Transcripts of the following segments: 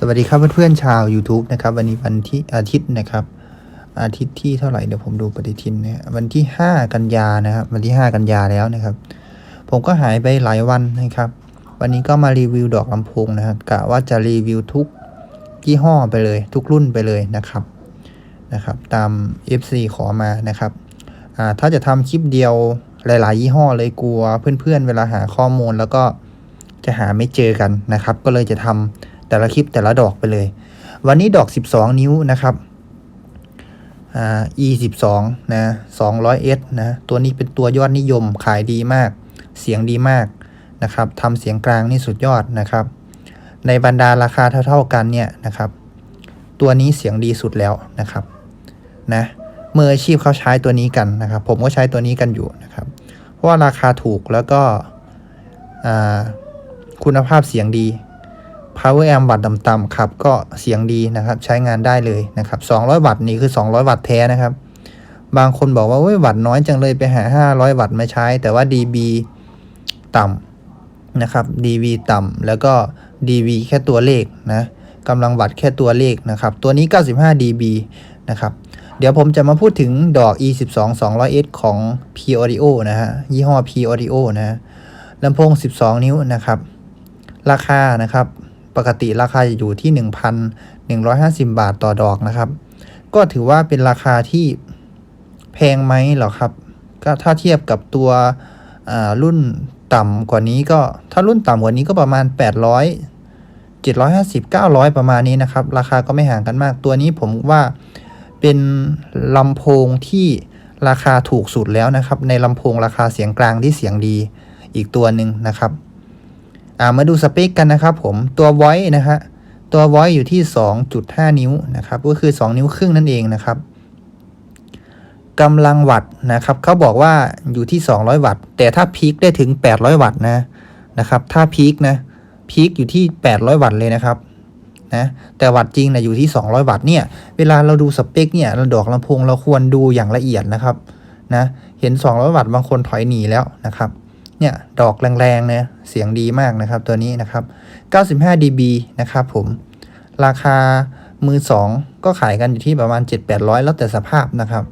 สวัสดีครับเพื่อนๆชาว YouTube นะครับ วันนี้วันที่อาทิตย์นะครับ อาทิตย์ที่เท่าไหร่เดี๋ยวผมดูปฏิทินนะวันที่ 5 กันยานะครับ วันที่ 5 กันยาแล้วนะครับ ผมก็หายไปหลายวันนะครับ วันนี้ก็มารีวิวดอกลำโพงนะครับกะว่าจะรีวิวทุกยี่ห้อไปเลย ทุกรุ่นไปเลยนะครับนะครับ ตาม FC ขอมานะครับอ่าถ้าจะทำคลิปเดียวหลาย ๆ ยี่ห้อเลยกลัวเพื่อนๆเวลาหาข้อมูลแล้วก็จะหาไม่เจอกันนะครับ ก็เลยจะทำ แต่ละคลิปแต่ละดอกไปเลย วันนี้ดอก 12 นิ้วนะครับอ่า e 12นะ200 s นะตัวนี้เป็นตัวยอดนิยมขายดีมาก เสียงดีมากนะครับทำเสียงกลางนี่สุดยอดนะครับ ในบรรดาราคาเท่าๆกันเนี่ยนะครับ ตัวนี้เสียงดีสุดแล้วนะครับนะมืออาชีพเขาใช้ตัวนี้กันนะครับ ผมก็ใช้ตัวนี้กันอยู่นะครับ เพราะว่าราคาถูกแล้วก็คุณภาพเสียงดี power amp วัตต์ต่ำๆครับ ก็เสียงดีนะครับ ใช้งานได้เลยนะครับ 200 วัตต์นี่คือ 200 วัตต์แท้นะครับ บางคนบอกว่าเว้ยวัตต์น้อยจังเลยไปหา 500 วัตต์มาใช้ แต่ว่า dB ต่ำนะครับ dB ต่ำแล้วก็ dB แค่ตัวเลขนะกำลังวัตต์แค่ตัวเลขนะครับ ตัวนี้ 95 dB นะครับ เดี๋ยวผมจะมาพูดถึงดอก e 1 2 200s ของ p audio นะฮะ ยี่ห้อ p audio นะฮะลำโพง 12 นิ้วนะครับ ราคานะครับ ปกติราคาจะอยู่ที่ 1,150 บาทต่อดอกนะครับ ก็ถือว่าเป็นราคาที่แพงไหมเหรอครับ ก็ถ้าเทียบกับตัวรุ่นต่ำกว่านี้ก็ถ้ารุ่นต่ำกว่านี้ก็ประมาณ 800 750 900 ประมาณนี้นะครับ ราคาก็ไม่ห่างกันมาก ตัวนี้ผมว่าเป็นลำโพงที่ราคาถูกสุดแล้วนะครับ ในลำโพงราคาเสียงกลางที่เสียงดีอีกตัวหนึ่งนะครับ มาดูสเปคกันนะครับผมตัว voice นะฮะตัว voice อยู่ที่ 2.5 นิ้วนะครับก็คือ 2 นิ้วครึ่งนั่นเองนะครับกำลังวัตต์นะครับเขาบอกว่าอยู่ที่ 200 วัตต์ แต่ถ้าพีคได้ถึง 800 วัตต์นะนะครับถ้าพีคนะพีคอยู่ที่ 800 วัตต์เลยนะครับนะแต่วัตต์จริงนะอยู่ที่ 200 วัตต์เนี่ยเวลาเราดูสเปคเนี่ยราดอกลำโพงเราควรดูอย่างละเอียดนะครับนะเห็น 200 วัตต์บางคนถอยหนีแล้วนะครับ เนี่ยดอกแรงๆเนี่ยเสียงดีมากนะครับตัวนี้นะครับ 95 dB นะครับผมราคามือ 2 ก็ขายกันอยู่ที่ประมาณ 7-800 แล้วแต่สภาพนะครับ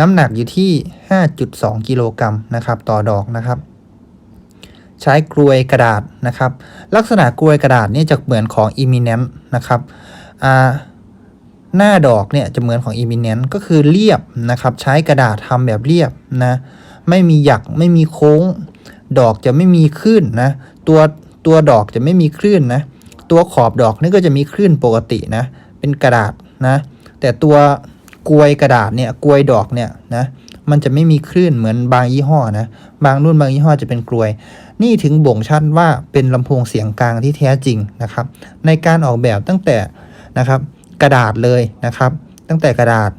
น้ำหนักอยู่ที่ 5.2 กิโลกรัมนะครับต่อดอกนะครับ ใช้กลวยกระดาษนะครับ ลักษณะกลวยกระดาษนี่จะเหมือนของ Eminent นะครับอ่าหน้าดอกเนี่ยจะเหมือนของ Eminent ก็คือเรียบนะครับ ใช้กระดาษทำแบบเรียบนะ ไม่มีหยักไม่มีโค้ง ดอกจะไม่มีคลื่นนะ ตัวตัวดอกจะไม่มีคลื่นนะ ตัวขอบดอกนี่ก็จะมีคลื่นปกตินะ เป็นกระดาษนะ แต่ตัวกลวยกระดาษเนี่ยกลวยดอกเนี่ยนะมันจะไม่มีคลื่นเหมือนบางยี่ห้อนะ บางรุ่นบางยี่ห้อจะเป็นกลวย นี่ถึงบ่งชัดว่าเป็นลำโพงเสียงกลางที่แท้จริงนะครับ ในการออกแบบตั้งแต่นะครับ กระดาษเลยนะครับ ตั้งแต่กระดาษ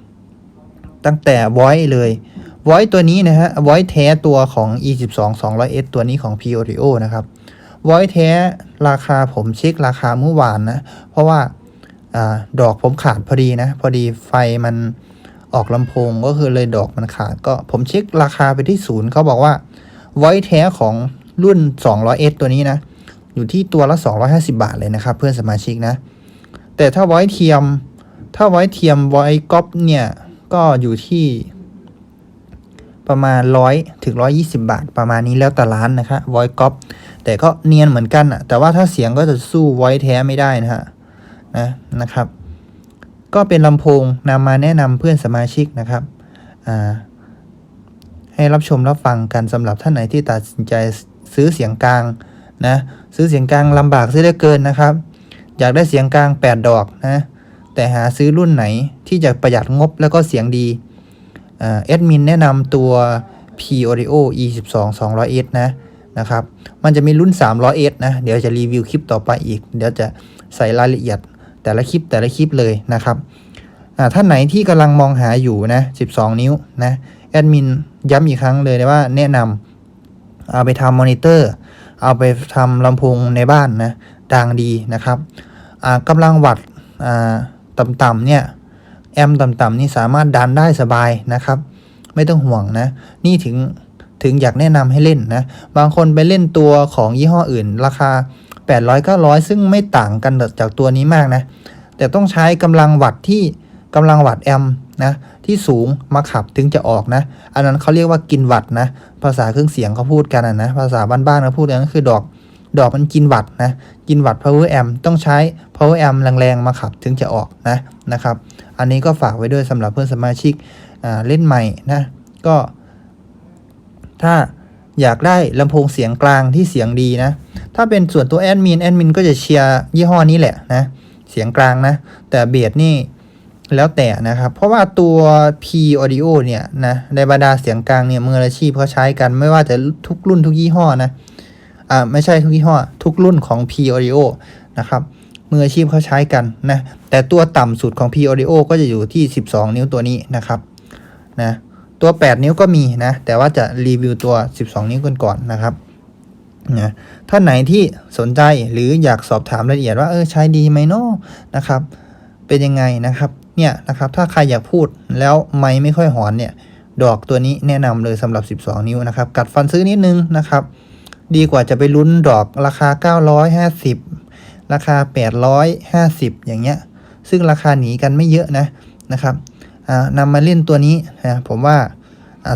ตั้งแต่ไว c e เลย v o i c ตัวนี้นะฮะ v o i c แท้ตัวของ e 1 2 200s ตัวนี้ของ p o d i o นะครับ v o i c แท้ราคาผมเช็คราคาเมื่อวานนะ เพราะว่าอดอกผมขาดพอดีนะ พอดีไฟมันออกลำโพงก็คือเลยดอกมันขาดก็ผมเช็คราคาไปที่ศูนย์เขาบอกว่า v o i c แท้ของรุ่น 200s ตัวนี้นะ อยู่ที่ตัวละ 250 บาทเลยนะครับ เพื่อนสมาชิกนะ แต่ถ้า voice เทียม ถ้า voice เทียม voice ก๊อปเนี่ย ก็อยู่ที่ ประมาณร้อยถึงร้อยี่สิบาท ประมาณนี้แล้วแต่ร้านนะครับ voice cop แต่ก็เนียนเหมือนกันอะแต่ว่าถ้าเสียงก็จะสู้ voice แท้ไม่ได้นะฮะนะนะครับ ก็เป็นลำโพงนำมาแนะนำเพื่อนสมาชิกนะครับอ่าให้รับชมรับฟังกันสำหรับท่านไหนที่ตัดสินใจซื้อเสียงกลางนะซื้อเสียงกลางลำบากซื้อได้เกินนะครับ อยากได้เสียงกลาง 8 ดอกนะแต่หาซื้อรุ่นไหนที่จะประหยัดงบแล้วก็เสียงดี แอดมินแนะนำตัว P Audio E 1 2 200S นะนะครับ มันจะมีรุ่น 300S นะ เดี๋ยวจะรีวิวคลิปต่อไปอีก เดี๋ยวจะใส่รายละเอียดแต่ละคลิปแต่ละคลิปเลยนะครับท่านไหนที่กำลังมองหาอยู่นะ 12 นิ้วนะ แอดมินย้ำอีกครั้งเลยนะว่าแนะนำเอาไปทำมอนิเตอร์ เอาไปทำลำโพงในบ้านนะดังดีนะครับกำลังวัดต่ำๆเนี่ย แอมต่ำๆนี่สามารถดันได้สบายนะครับ ไม่ต้องห่วงนะ นี่ถึงถึงอยากแนะนำให้เล่นนะ บางคนไปเล่นตัวของยี่ห้ออื่น ราคา 800 900 ซึ่งไม่ต่างกันจากตัวนี้มากนะ แต่ต้องใช้กำลังวัตที่กำลังวัตแอมนะที่สูงมาขับถึงจะออกนะ อันนั้นเขาเรียกว่ากินวัตนะ ภาษาเครื่องเสียงเขาพูดกันนะ ภาษาบ้านๆเขาพูดกันก็คือดอก ดอกมันกินวัตนะ กินวัต power amp ต้องใช้ power amp แรงๆ มาขับถึงจะออกนะนะครับ อันนี้ก็ฝากไว้ด้วยสำหรับเพื่อนสมาชิกเล่นใหม่นะก็ ถ้าอยากได้ลำโพงเสียงกลางที่เสียงดีนะ ถ้าเป็นส่วนตัวแอดมินแอดมินก็จะเชียร์ยี่ห้อนี้แหละนะ เสียงกลางนะ แต่เบสนี่แล้วแต่นะครับ เพราะว่าตัว P Audio เนี่ยนะในบรรดาเสียงกลางเนี่ยมืออาชีพเขาใช้กันไม่ว่าจะทุกรุ่นทุกยี่ห้อนะ อ่าไม่ใช่ทุกยี่ห้อ ทุกรุ่นของ P Audio นะครับมืออาชีพเขาใช้กันนะแต่ตัวต่ำสุดของ P Audio ก็จะอยู่ที่ 12 นิ้วตัวนี้นะครับนะตัว 8 นิ้วก็มีนะ แต่ว่าจะรีวิวตัว 12 นิ้วกันก่อนนะครับนะท่านไหนที่สนใจหรืออยากสอบถามรายละเอียดว่าเออใช้ดีไหมเนาะนะครับ เป็นยังไงนะครับเนี่ยนะครับถ้าใครอยากพูดแล้วไม่ไม่ค่อยหอนเนี่ย ดอกตัวนี้แนะนำเลยสำหรับ 12 นิ้วนะครับ กัดฟันซื้อนิดนึงนะครับ ดีกว่าจะไปลุ้นดอกราคา 950 ราคา 850 อย่างเงี้ย ซึ่งราคาหนีกันไม่เยอะนะนะครับนำมาเล่นตัวนี้นะผมว่า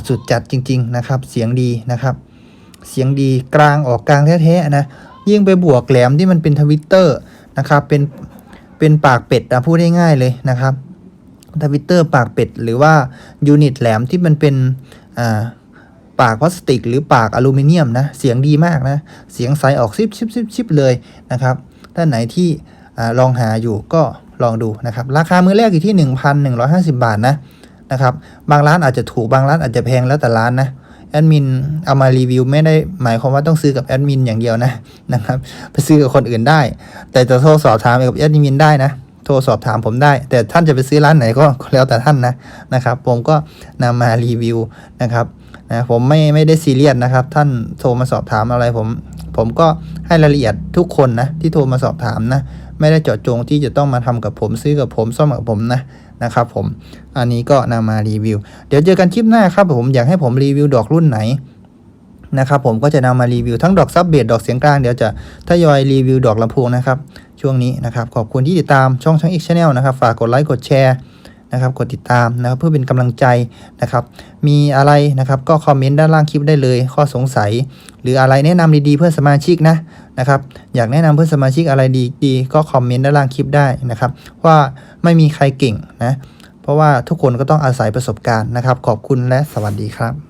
สุดจัดจริง ๆ นะครับ เสียงดีนะครับ เสียงดีกลางออกกลางแท้ๆนะยิ่งไปบวกแหลมที่มันเป็นทวิตเตอร์นะครับเป็นเป็นปากเป็ดนะพูดได้ง่ายเลยนะครับทวิตเตอร์ปากเป็ด หรือว่ายูนิตแหลมที่มันเป็นอ่า ปากพลาสติก หรือปากอลูมิเนียมนะ เสียงดีมากนะ เสียงใสออกซิบซิบซิบซิบเลยนะครับท่านไหนที่อลองหาอยู่ก็ลองดูนะครับ ราคามือแรกอยู่ที่ 1,150 บาทนะนะครับ บางร้านอาจจะถูกบางร้านอาจจะแพงแล้วแต่ร้านนะแอดมินเอามารีวิวไม่ได้หมายความว่าต้องซื้อกับแอดมินอย่างเดียวนะนะครับไปซื้อกับคนอื่นได้ แต่จะโทรสอบถามกับแอดมินได้นะโทรสอบถามผมได้ แต่ท่านจะไปซื้อร้านไหนก็ก็แล้วแต่ท่านนะนะครับ ผมก็นำมารีวิวนะครับ นะผมไม่ไม่ได้ซีเรียสนะครับ ท่านโทรมาสอบถามอะไรผม ผมก็ให้รายละเอียดทุกคนนะที่โทรมาสอบถามนะไม่ได้เจาะจงที่จะต้องมาทำกับผมซื้อกับผมซ่อมกับผมนะนะครับผมอันนี้ก็นำมารีวิว เดี๋ยวเจอกันคลิปหน้าครับผมอยากให้ผมรีวิวดอกรุ่นไหนนะครับผมก็จะนำมารีวิวทั้งดอกซับเบสดอกเสียงกลางเดี๋ยวจะทยอยรีวิวดอกลำโพงนะครับช่วงนี้นะครับขอบคุณที่ติดตามช่องช่าง X Channel นะครับ ฝากกดไลค์กดแชร์ นะครับกดติดตามนะครับเพื่อเป็นกำลังใจนะครับ มีอะไรนะครับก็คอมเมนต์ด้านล่างคลิปได้เลย ข้อสงสัย หรืออะไรแนะนำดีๆเพื่อนสมาชิกนะนะครับอยากแนะนำเพื่อนสมาชิกอะไรดีๆก็คอมเมนต์ด้านล่างคลิปได้นะครับ ว่าไม่มีใครเก่งนะเพราะว่าทุกคนก็ต้องอาศัยประสบการณ์นะครับ ขอบคุณและสวัสดีครับ